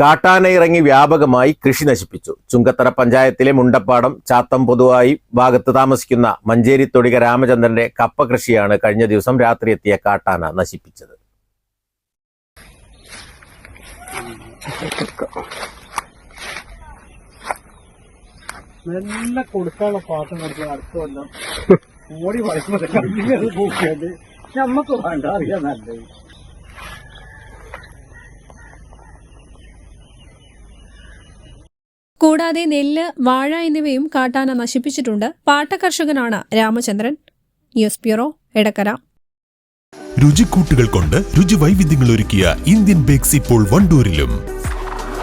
കാട്ടാന ഇറങ്ങി വ്യാപകമായി കൃഷി നശിപ്പിച്ചു. ചുങ്കത്തറ പഞ്ചായത്തിലെ മുണ്ടപ്പാടം ചാത്തം പൊതുവായി ഭാഗത്ത് താമസിക്കുന്ന മഞ്ചേരി തൊടിക രാമചന്ദ്രന്റെ കപ്പ കൃഷിയാണ് കഴിഞ്ഞ ദിവസം രാത്രി എത്തിയ കാട്ടാന നശിപ്പിച്ചത്. നല്ല കൊടുക്കാനുള്ള പാത്രം കൊടുക്കുക അടുത്ത കൊല്ലം ഓടി വേണ്ട അറിയാൻ നല്ലത്. കൂടാതെ നെല്ല് വാഴ എന്നിവയും കാട്ടാന നശിപ്പിച്ചിട്ടുണ്ട്. പാട്ടകർഷകനാണ് രാമചന്ദ്രൻ. News bureau Edakkara. രുചിക്കൂട്ടുകൾ കൊണ്ട് രുചി വൈവിധ്യങ്ങൾ ഒരുക്കിയ ഇന്ത്യൻ ബേക്സ് ഇപ്പോൾ വണ്ടൂരിലും.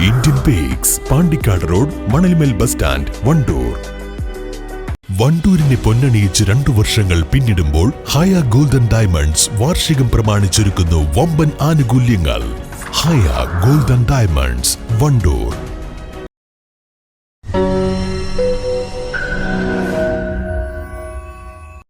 Indian bakes Pandikkad road Manalmel bus stand Wandoor. വണ്ടൂരിനെ പൊന്നണിയിച്ച് രണ്ടു വർഷങ്ങൾ പിന്നിടുമ്പോൾ ഹയ ഗോൾഡൻ ഡയമണ്ട്സ് വാർഷികം പ്രമാണിച്ചൊരുക്കുന്നു വമ്പൻ ആനുകൂല്യങ്ങൾ. Haya golden diamonds Wandoor.